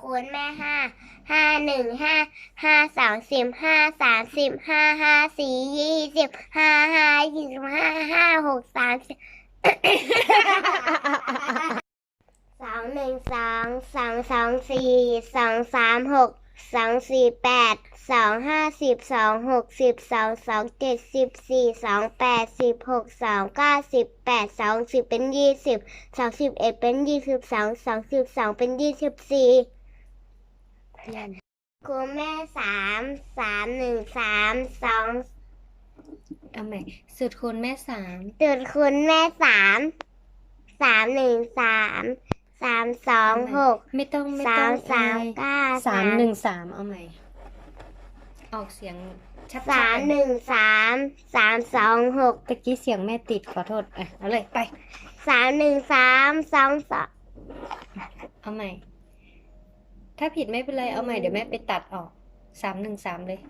คูณแม่ห้าห้าหนึ่งห้าห้าสองสิบห้าสามสิบห้าห้าสี่ยี่สิบห้าห้ายี่สิบห้าห้าหกสามสิบสองหนึ่งสองสองสองสี่สองสามหกสองสี่แปดสองห้าสิบสองหกสิบสองสองเจ็ดสิบสี่สองแปดสิบหกสองเก้าสิบแปดสองสิบเป็นยี่สิบสองสิบเอ็ดเป็นยี่สิบสองสองสิบสองเป็นยี่สิบสี่ ครูแม่สามสามหนึ่งสามสองเอาใหม่สูตรคูณแม่สามจุดคูณแม่สามสามหนึ่งสามสามสองหกไม่ต้องไม่สาต้อมงสามอายเก้าสามหนึ่งสามเอาใหม่ ออกเสียงชัดๆสามหนึ่งสามสามสองหกตะกี้เสียงแม่ติดขอโทษอะเอาเลยไป สามหนึ่งสามสองสองเอาใหม่ ถ้าผิดไม่เป็นไร เอาใหม่เดี๋ยวแม่ไปตัดออกสามหนึ่งสามเลย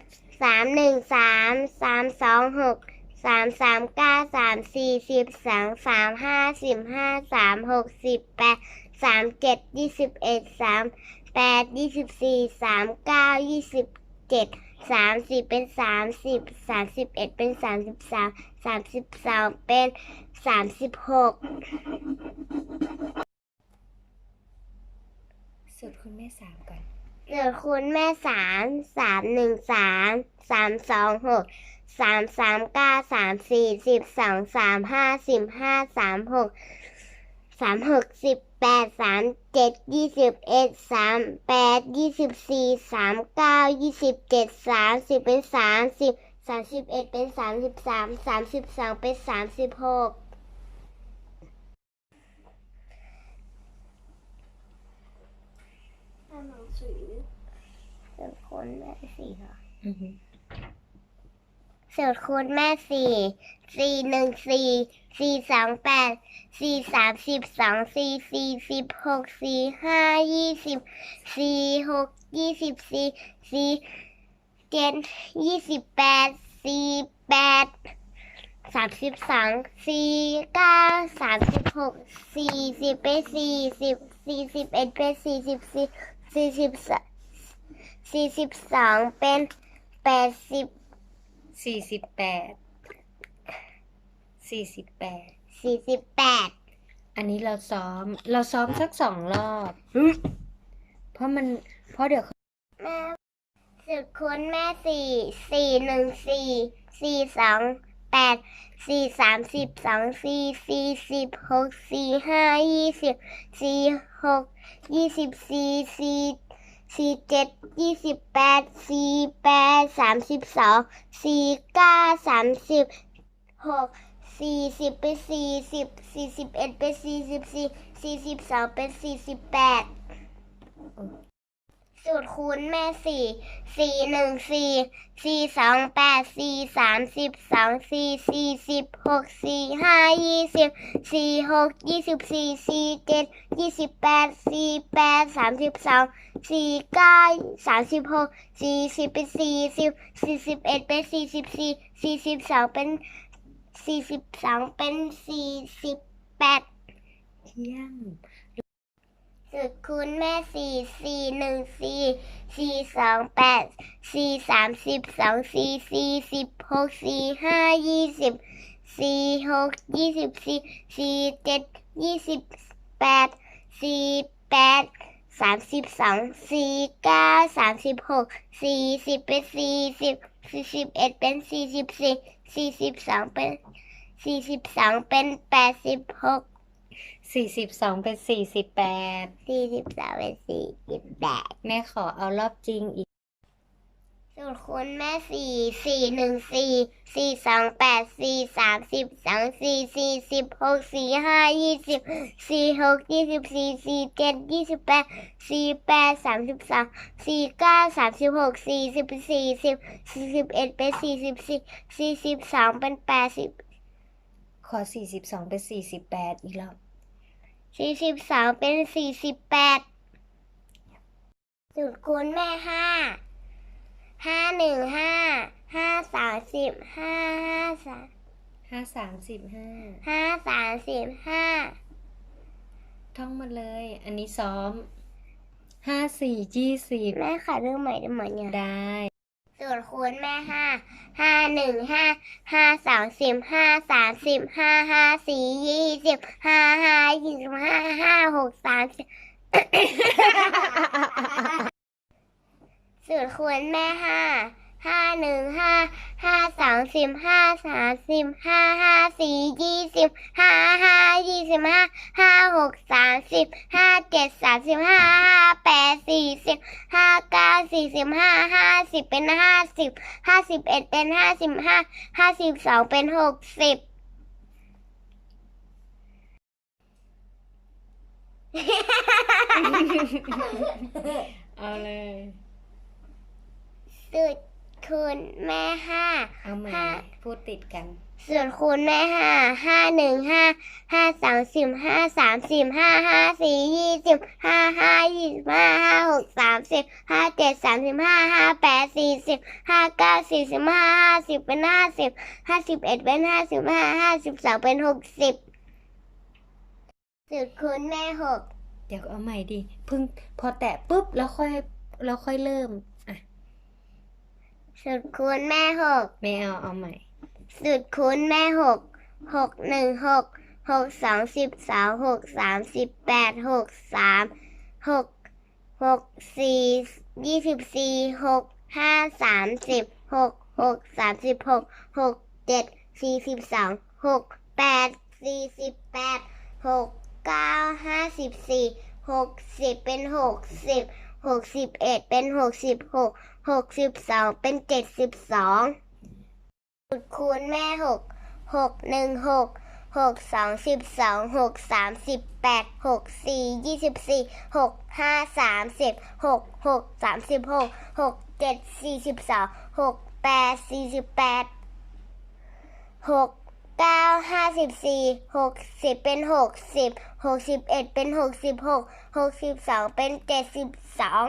สามหนึ่งสามสามสองหกสามสามเก้าสามสี่สิบสองสามห้าสิบห้าสามหกสิบแปดสามเจ็ดยี่สิบเอ็ดสามแปดยี่สิบสี่สามเก้ายี่สิบเจ็ดสามสิบเป็นสามสิบสามสิบเอ็ดเป็นสามสิบสามสามสิบสองเป็นสามสิบหก สูตรคุณแม่สามก่อนเหลือคูณแม่สามสามหนึ่งสามสามสองหกสามสามเก้าสามสี่สิบสองสามห้าสิบห้าสามหกสามหกสิบแปดสามเจ็ดยี่สิบเอ็ดสามแปดยี่สิบสี่สามเก้ายี่สิบเจ็ดสามสิบเป็นสามสิบสามสิบเอ็ดเป็นสามสิบสามสามสิบสองเป็นสามสิบหกหนัง สือเหลือคูณแม่สี่เหรออือฮึสูตรคูณแม่สี่สี่หนึ่งสี่สี่สองแปดสี่สามสิบสองสี่สี่สิบหกสี่ห้ายี่สิบสี่หกยี่สิบสี่สี่เจ็ดยี่สิบแปดสี่แปดสามสิบสองสี่เก้าสามสิบหกสี่สิบเป็นสี่สิบสี่สิบเอ็ดเป็นสี่สิบสี่ สี่สิบสสี่สิบสองเป็นแปดสิบสี่สิบแปดสี่สิบแปดสี่สิบแปดอันนี้เราซ้อม เราซ้อมสักสองรอบ เพราะมัน เพราะเดี๋ยวแม่สุดคูณแม่สี่สี่หนึ่งสี่สี่สอง แปดสี่สามสิบสองสี่สี่สิบหกสี่ห้ายี่สิบสี่หกยี่สิบสี่สี่สี่เจ็ดยี่สิบแปดสี่แปดสามสิบสองสี่เก้าสามสิบหกสี่สิบเป็นสี่สิบสี่สิบเอ็ดเป็นสี่สิบสี่สี่สิบสองเป็นสี่สิบแปด สูตรคูณแม่สี่สี่หนึ่งสี่สี่สองแปดสี่สามสิบสองสี่สี่สิบหกสี่ห้ายี่สิบสี่หกยี่สิบสี่สี่เจ็ดยี่สิบแปดสี่แปดสามสิบสองสี่เก้าสามสิบหกสี่สิบเป็นสี่สิบสี่สิบเอ็ดเป็นสี่สิบสี่สี่สิบสองเป็นสี่สิบสองเป็นสี่สิบแปดเที่ยง สุดคูณแม่สี่สี่หนึ่งสี่สี่สองแปดสี่สามสิบสองสี่สี่สิบหกสี่ห้ายี่สิบสี่หกยี่สิบสี่สี่เจ็ดยี่สิบแปดสี่แปดสามสิบสองสี่เก้าสามสิบหกสี่สิบเป็นสี่สิบสี่สิบเอ็ดเป็นสี่สิบสี่สี่สิบสองเป็นสี่สิบสองเป็นแปดสิบหก สี่สิบสองเป็นสี่สิบแปดสี่สิบสามเป็นสี่สิบแปดแม่ขอเอารอบจริงอีก สูตรคูณแม่สี่สี่หนึ่งสี่สี่สองแปดสี่สามสิบสองสี่สี่สิบหกสี่ห้ายี่สิบสี่หกยี่สิบสี่สี่เจ็ดยี่สิบแปดสี่แปดสามสิบสองสี่เก้าสามสิบหกสี่สิบสี่สิบสี่สิบเอ็ดเป็นสี่สิบสี่สี่สิบสองเป็นแปดสิบขอสี่สิบสองเป็นสี่สิบแปดอีกรอบ สี่สิบสองเป็นสี่สิบแปดสูตรคูณแม่ห้าห้าหนึ่งห้าห้าสามสิบห้าห้าสามห้าสามสิบห้าห้าสามสิบห้าท่องมาเลย อันนี้ซ้อมห้าสี่ยี่สิบแม่ค่ะเรื่องใหม่ได้ไหมเนี่ยได้ สูตรคูณแม่ห้าห้าหนึ่งห้าห้าสองสิบห้าสามสิบห้าห้าสี่ยี่สิบห้าห้ายี่สิบห้าห้าหกสามสิบสูตรคูณแม่ห้า ห้าหนึ่งห้าห้าสองสิบห้าสามสิบห้าห้าสี่ยี่สิบห้าห้ายี่สิบห้าห้าหกสามสิบห้าเจ็ดสามสิบห้าห้าแปดสี่สิบห้าเก้าสี่สิบห้าห้าสิบเป็นห้าสิบห้าสิบเอ็ดเป็นห้าสิบห้าห้าสิบสองเป็นหกสิบเอาเลยสูตร คูณแม่ห้าเอาใหม่ห้าพูดติดกัน ส่วนคูณแม่ห้าห้าหนึ่งห้าห้าสองสิบห้าสามสิบห้าห้าสี่ยี่สิบห้าห้ายี่สิบห้าห้าหกสามสิบห้าเจ็ดสามสิบห้าห้าแปดสี่สิบห้าเก้าสี่สิบห้าห้าสิบเป็นห้าสิบห้าสิบเอ็ดเป็นห้าสิบห้าห้าสิบสองเป็นหกสิบสูตรคูณแม่หกเดี๋ยวเอาใหม่ดิเพิ่งพอแตะปุ๊บแล้วค่อยแล้วค่อยเริ่มอะ สูตรคูณแม่หกไม่เอาเอาใหม่สูตรคูณแม่หกหกหนึ่งหกหกสองสิบสองหกสามสิบแปดหกสามหกหกสี่ยี่สิบสี่หกห้าสามสิบหกหกสามสิบหกหกเจ็ดสี่สิบสองหกแปดสี่สิบแปดหกเก้าห้าสิบสี่หกสิบเป็นหกสิบ หกสิบเอ็ดเป็นหกสิบหกหกสิบสองเป็นเจ็ดสิบสองคูณแม่หกหกหนึ่งหกหกสองสิบสองหกสามสิบแปดหกสี่ยี่สิบสี่หกห้าสามสิบหกหกสามสิบหกหกเจ็ดสี่สิบสองหกแปดสี่สิบแปดหก เก้าห้าสิบสี่หกสิบเป็นหกสิบหกสิบเอ็ดเป็นหกสิบหกหกสิบสองเป็นเจ็ดสิบสอง